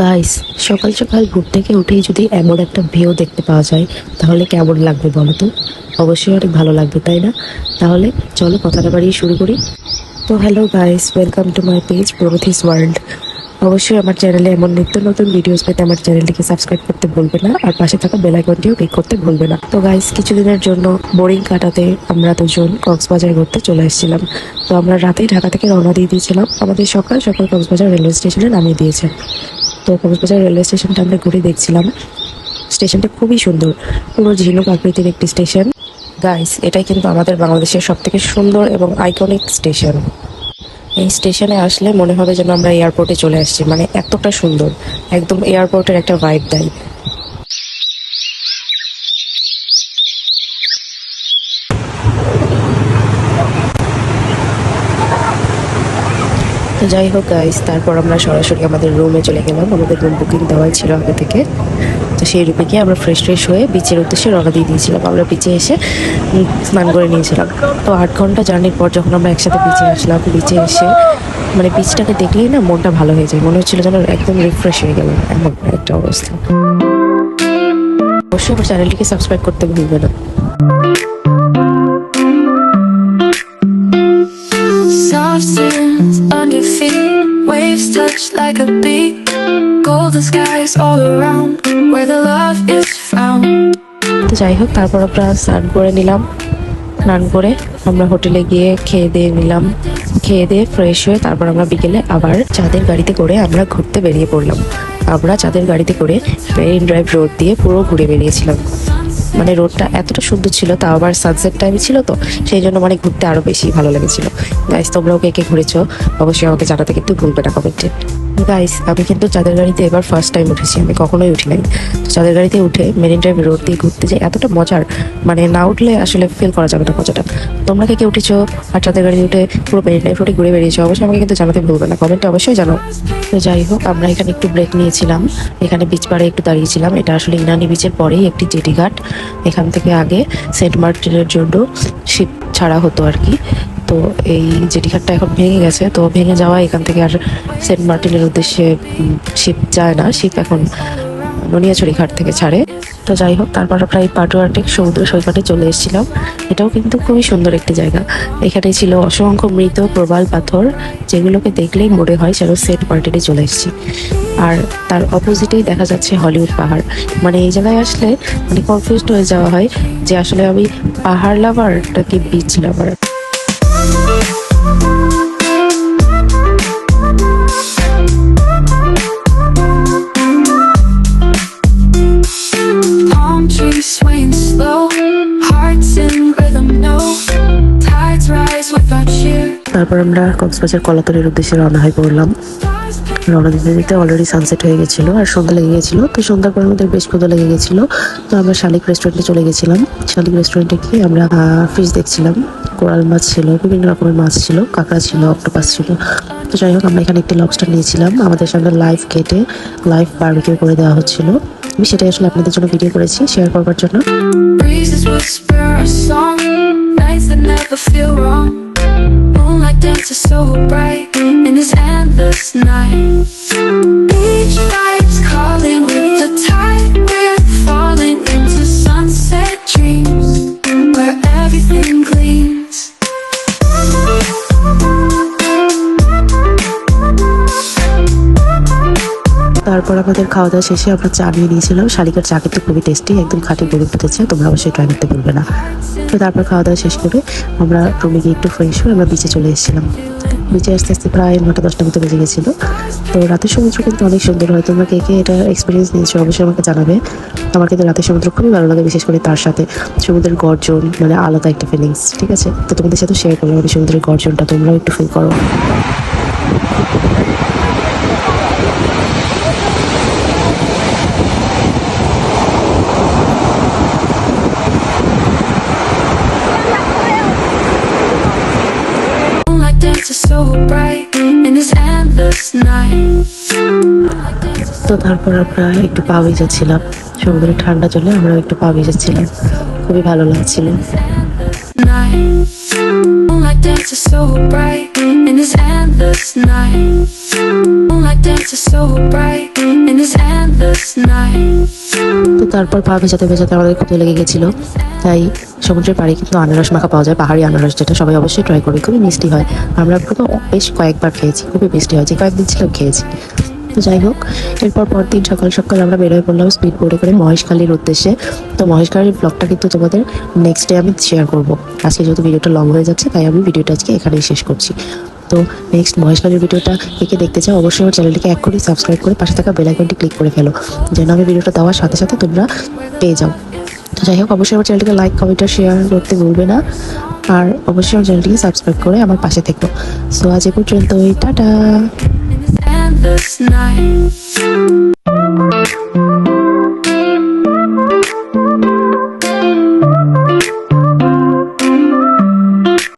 Guys সকাল সকাল ঘুম থেকে উঠেই যদি এমন একটা ভিউ দেখতে পাওয়া যায়, তাহলে কেমন লাগবে বলো তো? অবশ্যই অনেক ভালো লাগবে, তাই না? তাহলে চলো কথাটা বাড়িয়ে শুরু করি। তো hello guys welcome to my page Pragatis world অবশ্যই আমার চ্যানেলে এমন নিত্য নতুন ভিডিওস পেতে আমার চ্যানেলটিকে সাবস্ক্রাইব করতে ভুলবে না, আর পাশে থাকা বেল আইকনটিও ক্লিক করতে ভুলবে না। তো গাইস কিছুদিনের জন্য বোরিং কাটাতে আমরা দুজন কক্সবাজার ঘুরতে চলে এসেছিলাম। তো আমরা রাতেই ঢাকা থেকে রওনা দিয়ে দিয়েছিলাম। আমাদের সকাল সকাল কক্সবাজার রেলওয়ে স্টেশনে নামিয়ে দিয়েছে। তো কক্সবাজার রেলওয়ে স্টেশনটা আমরা ঘুরে দেখছিলাম। স্টেশনটা খুবই সুন্দর। পুরো ঝিনুক আকৃতির একটি স্টেশন। গাইস এটাই কিন্তু আমাদের বাংলাদেশের সব থেকে সুন্দর এবং আইকনিক স্টেশন। এই স্টেশনে আসলে মনে হবে যেন আমরা এয়ারপোর্টে চলে আসছি। মানে এতটা সুন্দর। একদম এয়ারপোর্টের একটা ভাইব দেয়। তো যাই হোক গাইস তারপর আমরা সরাসরি আমাদের রুমে চলে গেলাম। আমাদের রুম বুকিং দেওয়াই ছিল আগে থেকে। তো সেই রুমে গিয়ে আমরা ফ্রেশ ফ্রেশ হয়ে বিচের উদ্দেশ্যে রওনা দিয়ে দিয়েছিলাম। আমরা বিচে এসে স্নান করে নিয়েছিলাম। তো আট ঘণ্টা জার্নির পর যখন আমরা একসাথে বিচে আসলাম বিচে এসে মানে বিচটাকে দেখলেই না মনটা ভালো হয়ে যায়। মনে হচ্ছিল যেন একদম রিফ্রেশ হয়ে গেল এমন একটা অবস্থা। অবশ্যই আমার চ্যানেলটিকে সাবস্ক্রাইব করতে ভুলবে না। Feet, waves touch like a beat. Golden skies all around, where the love is found. তো যাই হোক তারপর আমরা স্নান করে নিলাম স্নান করে আমরা হোটেলে গিয়ে খেয়ে দিয়ে নিলাম খেয়ে দিয়ে ফ্রেশ হয়ে তারপর আমরা বিকেলে আবার চাঁদের গাড়িতে করে আমরা ঘুরতে বেরিয়ে পড়লাম আমরা চাঁদের গাড়িতে করে মেরিন ড্রাইভ রোড দিয়ে পুরো ঘুরে বেরিয়েছিলাম মানে রোডটা এতটা সুন্দর ছিল, তাও আবার সানসেট টাইম ছিল তো, সেই জন্য মানে ঘুরতে আরও বেশি ভালো লেগেছিল। তোমরাও কে কে ঘুরেছো, অবশ্যই আমাকে জানাতে কিন্তু ভুলবে না কমেন্টে গাইস আমি কিন্তু চাঁদের গাড়িতে এবার ফার্স্ট টাইম উঠেছি, আমি কখনোই উঠি নাই। তো চাঁদের গাড়িতে উঠে মেরিন ড্রাইভ রোড দিয়ে ঘুরতে যাই, এতটা মজার মানে না উঠলে আসলে ফিল করা যাবে না মজাটা। তোমরা কে কে উঠেছো? আর চাঁদের গাড়িতে উঠে পুরো মেরিন ড্রাইভ রোডে ঘুরে বেরিয়েছো, অবশ্যই আমাকে কিন্তু জানাতে ভুলবে না কমেন্টে অবশ্যই জানো তো যাই হোক, আমরা এখানে একটু ব্রেক নিয়েছিলাম, এখানে বিচ পাড়ে একটু দাঁড়িয়েছিলাম, এটা আসলে ইনানি বিচের পরেই একটি জেটি ঘাট এখান থেকে আগে সেন্ট মার্টিনের জন্য শিপ ছাড়া হতো আর কি। তো এই জেটিঘাটটা এখন ভেঙে গেছে। তো ভেঙে যাওয়া এখান থেকে আর সেন্ট মার্টিনের উদ্দেশ্যে শিপ যায় না। শিপ এখন ননিয়াছড়ি ঘাট থেকে ছাড়ে। তো যাই হোক, তারপর প্রায় পাটুয়াটিক সমুদ্র সৈকতে চলে এসেছিলাম। এটাও কিন্তু খুবই সুন্দর একটি জায়গা। এখানে ছিল অসংখ্য মৃত প্রবাল পাথর, যেগুলোকে দেখলেই মনে হয় যেন সেন্ট মার্টিনে চলে এসেছি। আর তার অপোজিটেই দেখা যাচ্ছে হলিউড পাহাড়। মানে এই জায়গায় আসলে মানে কনফিউজড হয়ে যাওয়া হয় যে আসলে আমি পাহাড় লাভার নাকি বিচ লাভার তারপর আমরা কক্সবাজার কলাতলের উদ্দেশ্যে রওনা হয়ে পড়লাম। রওনা দিতে দিতে অলরেডি সানসেট হয়ে গেছিল আর সন্ধ্যা লেগে গেছিল। তো সন্ধ্যার পর আমাদের বেশ ক্ষুদা লেগে গেছিল। তো আমরা শালিক রেস্টুরেন্টে চলে গেছিলাম। শালিক রেস্টুরেন্টে গিয়ে আমরা ফিশ দেখছিলাম। কোরাল মাছ ছিল, বিভিন্ন রকমের মাছ ছিল, কাঁকড়া ছিল অক্টোপাস ছিল। তো যাই হোক, আমরা এখানে একটি লবস্টার নিয়েছিলাম। আমাদের সঙ্গে লাইভ কেটে লাইভ বার্বিকিউ করে দেওয়া হচ্ছিল। আমি সেটাই আসলে আপনাদের জন্য ভিডিও করেছি শেয়ার করবার জন্য। Moonlight dances so bright in this endless night. তারপর আমাদের খাওয়া দাওয়া শেষে আমরা চা নিয়ে নিয়েছিলাম। শালিকার চা কিন্তু খুবই টেস্টি একদম খাঁটি গরুর দুধের তোমরা অবশ্যই ট্রাই করতে ভুলবে না। তো তারপর খাওয়া দাওয়া শেষ করে আমরা রুমে গিয়ে একটু ফ্রেশ হয়ে আমরা বিচে চলে এসেছিলাম। বিচে আস্তে আস্তে প্রায় নটা দশটা মতো বেজে গেছিল। তো রাতের সমুদ্র কিন্তু অনেক সুন্দর হয়, তোমরা কে কে এটা এক্সপিরিয়েন্স নিয়েছো অবশ্যই আমাকে জানাবে। আমার কিন্তু রাতের সমুদ্র খুবই ভালো লাগে, বিশেষ করে তার সাথে সমুদ্রের গর্জন মানে আলাদা একটা ফিলিংস ঠিক আছে? তো তোমাদের সাথে শেয়ার করলাম আমি সমুদ্রের গর্জনটা, তোমরাও একটু ফিল করো। তো তারপর আমরা একটু পা ভিজাচ্ছিলাম সমুদ্রের ঠান্ডা জলে আমরা একটু পা ভিজাচ্ছিলাম খুবই ভালো লাগছিল night. Moonlight dances so bright in this endless night. Moonlight dances. dances so bright in this endless night. তো তারপর পা ভেজাতে ভেজাতে আমাদের ক্ষুদে লেগে গেছিল তাই সমুদ্রের পাড়ে কিন্তু আনারস মাখা পাওয়া যায় পাহাড়ি আনারস যেটা সবাই অবশ্যই ট্রাই করবে খুবই মিষ্টি হয় আমরা তো বেশ কয়েকবার খেয়েছি খুবই মিষ্টি হয় যে কয়েকদিন ছিল খেয়েছি তো যাই হোক, এরপর পরদিন সকাল সকাল আমরা বেরোয় পড়লাম স্পিড বোর্ডে করে মহেশখালীর উদ্দেশ্যে। তো মহেশখালীর ব্লগটা কিন্তু তোমাদের নেক্সট ডে আমি শেয়ার করব। আজকে যেহেতু ভিডিওটা লং হয়ে যাচ্ছে, তাই আমি ভিডিওটা আজকে এখানেই শেষ করছি। তো নেক্সট মহেশখালীর ভিডিওটা কে দেখতে চাও, অবশ্যই আমার চ্যানেলটিকে এক করে সাবস্ক্রাইব করে পাশে থাকা বেল আইকনটি ক্লিক করে ফেলো। যেন আমি ভিডিওটা দেওয়ার সাথে সাথে তোমরা পেয়ে যাও। তো যাই হোক, অবশ্যই আমার চ্যানেলটিকে লাইক কমেন্ট আর শেয়ার করতে ভুলবে না। আর অবশ্যই আমার চ্যানেলটিকে সাবস্ক্রাইব করে আমার পাশে থেকো। সো আজ এ পর্যন্তই, টাটা.